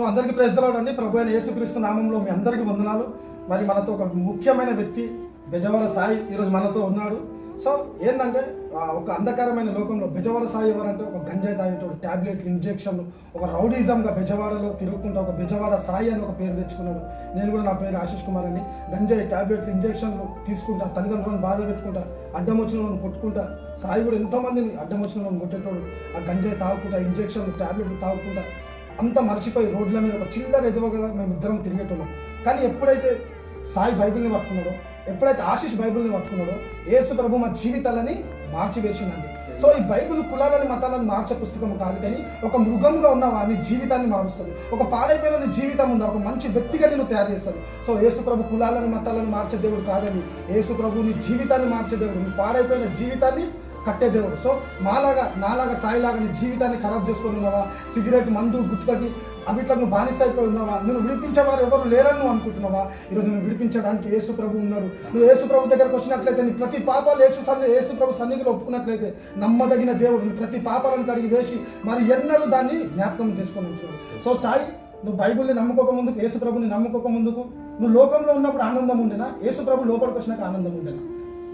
So అందరికీ ప్రజలాడండి ప్రభు అయిన యేసుక్రీస్తు నామంలో మీ అందరికీ వందనాలు. మరి మనతో ఒక ముఖ్యమైన వ్యక్తి బెజవాడ సాయి ఈరోజు మనతో ఉన్నాడు. సో ఏంటంటే ఒక అంధకారమైన లోకంలో బెజవాడ సాయి ఎవరంటే ఒక గంజాయి తాగేటోడు టాబ్లెట్లు ఇంజెక్షన్లు ఒక రౌడీజంగా బెజవాడలో తిరుగుకుంటూ ఒక బెజవాడ సాయి అని ఒక పేరు తెచ్చుకున్నాడు. నేను కూడా నా పేరు ఆశీష్ కుమార్ అని గంజాయి టాబ్లెట్లు ఇంజెక్షన్లు తీసుకుంటా తల్లిదండ్రులను బాధ పెట్టుకుంటా అడ్డం వచ్చిన కొట్టుకుంటా సాయి కూడా ఎంతోమందిని అడ్డం వచ్చిన కొట్టేటోడు. ఆ గంజాయి తాగుకుంటా ఇంజెక్షన్లు ట్యాబ్లెట్లు తాగుకుంటా అంత మర్చిపోయి రోడ్ల మీద ఒక చిల్లర ఎదవగా మేము ఇద్దరం తిరిగేటోళ్ళం. కానీ ఎప్పుడైతే సాయి బైబిల్ని పట్టుకున్నాడో ఎప్పుడైతే ఆశీష్ బైబిల్ని పట్టుకున్నాడో యేసు ప్రభు మా జీవితాలని మార్చివేసిందండి. సో ఈ బైబిల్ కులాలని మతాలను మార్చే పుస్తకం కాదు కానీ ఒక మృగంగా ఉన్న వాని జీవితాన్ని మారుస్తుంది. ఒక పాడైపోయిన జీవితం ఉందా? ఒక మంచి వ్యక్తిగా నేను తయారు చేస్తుంది. సో యేసు ప్రభు కులాలని మతాలను మార్చే దేవుడు కాదని యేసు ప్రభు నీ జీవితాన్ని మార్చే దేవుడు. నీ పాడైపోయిన జీవితాన్ని కట్టే దేవుడు. సో మాలాగా నాలాగా సాయిలాగా నీ జీవితాన్ని ఖరాబ్ చేసుకొని ఉన్నావా? సిగరెట్ మందు గుట్టుకకి అవిట్లకు నువ్వు బానిస అయిపోయి ఉన్నావా? నువ్వు విడిపించేవారు ఎవరు లేరని నువ్వు అనుకుంటున్నావా? ఈరోజు నువ్వు విడిపించడానికి యేసు ప్రభు ఉన్నాడు నువ్వు యేసు ప్రభు దగ్గరకు వచ్చినట్లయితే నీ ప్రతి పాపాలు యేసు సన్ని యేసు ప్రభు సన్నిధిలో ఒప్పుకున్నట్లయితే నమ్మదగిన దేవుడు నీ ప్రతి పాపాలను కడిగి వేసి మరి ఎన్నడూ దాన్ని జ్ఞాపకం చేసుకొని సో సాయి నువ్వు బైబిల్ని నమ్ముకోక ముందుకు యేసు ప్రభుని నమ్ముకోక ముందుకు నువ్వు లోకంలో ఉన్నప్పుడు ఆనందం ఉండేనా? యేసు ప్రభు లోపలికి వచ్చినాక ఆనందం ఉండేనా?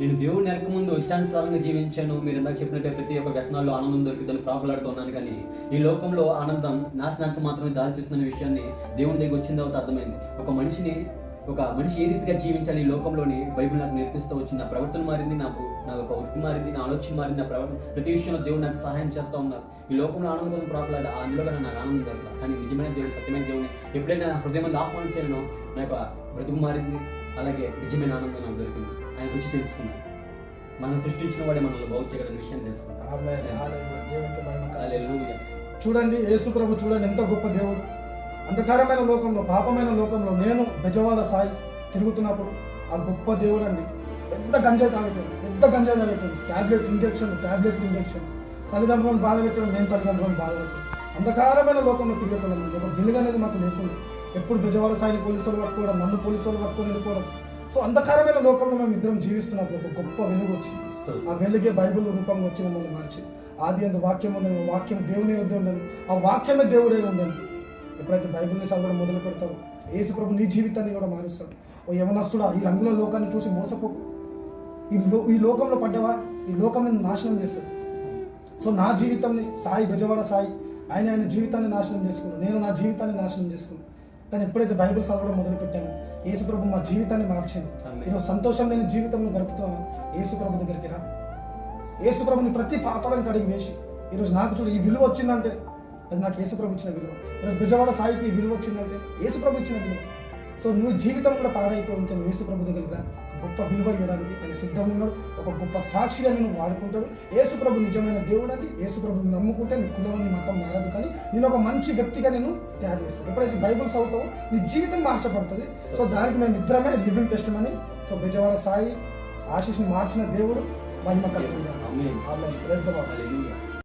నేను దేవుడిని ఎరక ముందు ఇష్టానుసారంగా జీవించాను. మీరు ఇందాక చెప్పినట్టే ప్రతి ఒక్క వ్యసనాల్లో ఆనందం దొరుకుతుందని ప్రాపలాడుతున్నాను కానీ ఈ లోకంలో ఆనందం నాశనానికి మాత్రమే దారి చూస్తున్న విషయాన్ని దేవుడి దగ్గర వచ్చిన తర్వాత అర్థమైంది. ఒక మనిషిని ఒక మనిషి ఏ రీతిగా జీవించాలి ఈ లోకంలోని బైబిల్ నాకు నేర్పిస్తూ వచ్చింది నా ప్రవర్తన మారింది నాకు నా ఒక వృత్తి మారింది నా ఆలోచన మారింది నా ప్రవర్తన ప్రతి విషయంలో దేవుడు నాకు సహాయం చేస్తూ ఉన్నారు. ఈ లోకంలో ఆనందం కోసం ప్రాకులాడు అందులో నాకు ఆనందం దొరకదు కానీ నిజమైన దేవుడు సత్యమైన దేవుని ఎప్పుడైనా నా హృదయం మంది ఆహ్వానించానో నా యొక్క బ్రతుకు మారింది అలాగే నిజమైన ఆనందం నాకు దొరికింది. ఆయన గురించి తెలుసుకున్నాను మనం సృష్టించిన వాడే మనల్ని బాగు చేయగలిగిన విషయం తెలుసుకున్నాను. చూడండి యేసు ప్రభు చూడండి ఎంత గొప్ప దేవుడు. అంధకారమైన లోకంలో పాపమైన లోకంలో నేను బెజవాడ సాయి తిరుగుతున్నప్పుడు ఆ గొప్ప దేవుడు అండి పెద్ద గంజాయి తాగిపోయింది పెద్ద గంజాయి తాగిపోయింది టాబ్లెట్ ఇంజెక్షన్ టాబ్లెట్ ఇంజెక్షన్. తల్లిదండ్రులను బాధ పెట్టడం నేను తల్లిదండ్రులను బాధ పెట్టడం. అంధకారమైన లోకంలో తిరిగేటోళ్ళం. ఒక వెలుగు అనేది మాకు లేకుండా ఎప్పుడు బెజవాడ సాయిని పోలీసులు పట్టుకోవడం నన్ను పోలీసులు పట్టుకొని వెళ్ళిపోవడం. సో అంధకారమైన లోకంలో మేము ఇద్దరం జీవిస్తున్నప్పుడు ఒక గొప్ప వెలుగు వచ్చింది. ఆ వెలుగే బైబిల్ రూపంగా వచ్చి మమ్మల్ని మార్చింది. ఆది అంత వాక్యం ఉండను వాక్యం దేవుని వద్ద ఆ వాక్యమే దేవుడే ఉందని ఎప్పుడైతే బైబిల్ని చదవడం మొదలు పెడతావు యేసు ప్రభు నీ జీవితాన్ని కూడా మారుస్తాడు. ఓ యవనస్తుడా ఈ రంగుల లోకాన్ని చూసి మోసపోకు ఈ లో ఈ లోకంలో పడ్డవా? ఈ లోకం నాశనం చేస్తుంది సో నా జీవితాన్ని సాయి బెజవాడ సాయి ఆయన ఆయన జీవితాన్ని నాశనం చేసుకున్నాను నేను నా జీవితాన్ని నాశనం చేసుకున్నాను. కానీ ఎప్పుడైతే బైబిల్ చదవడం మొదలు పెట్టాను యేసు ప్రభు మా జీవితాన్ని మార్చింది. ఈరోజు సంతోషం లేని జీవితంలో గడుపుతావా? యేసు ప్రభు దగ్గరికి రా. యేసు ప్రభుని ప్రతి పాపాలను కడిగి వేసి ఈరోజు నాకు చూడు ఈ విలువ వచ్చిందంటే అది నాకు యేసు ప్రభు ఇచ్చిన విలువ. ఈరోజు బిజవాడ సాయికి విలువ వచ్చిందంటే యేసు ప్రభు ఇచ్చిన విలువ. సో నువ్వు జీవితం కూడా పాడైపోయి ఉంటే నువ్వు యేసు ప్రభు దగ్గరికి రా. గొప్ప విలువ ఇవ్వడానికి ఆయన సిద్ధంగా ఉన్నాడు. ఒక గొప్ప సాక్షిగా నేను వాడుకుంటాడు. యేసు ప్రభు నిజమైన దేవుడు అండి. యేసు ప్రభుని నమ్ముకుంటే నీ కులం నీ మతం మారదు కానీ నేను ఒక మంచి వ్యక్తిగా నేను తయారు చేస్తాను. ఎప్పుడైతే బైబుల్ చదువుతావో నీ జీవితం మార్చబడుతుంది. సో దానికి మేము ఇద్దరమే లివింగ్ టెస్ట్ అని సో బెజవాడ సాయి ఆశీస్ని మార్చిన దేవుడు మహిమ కలిగి ఆమేన్.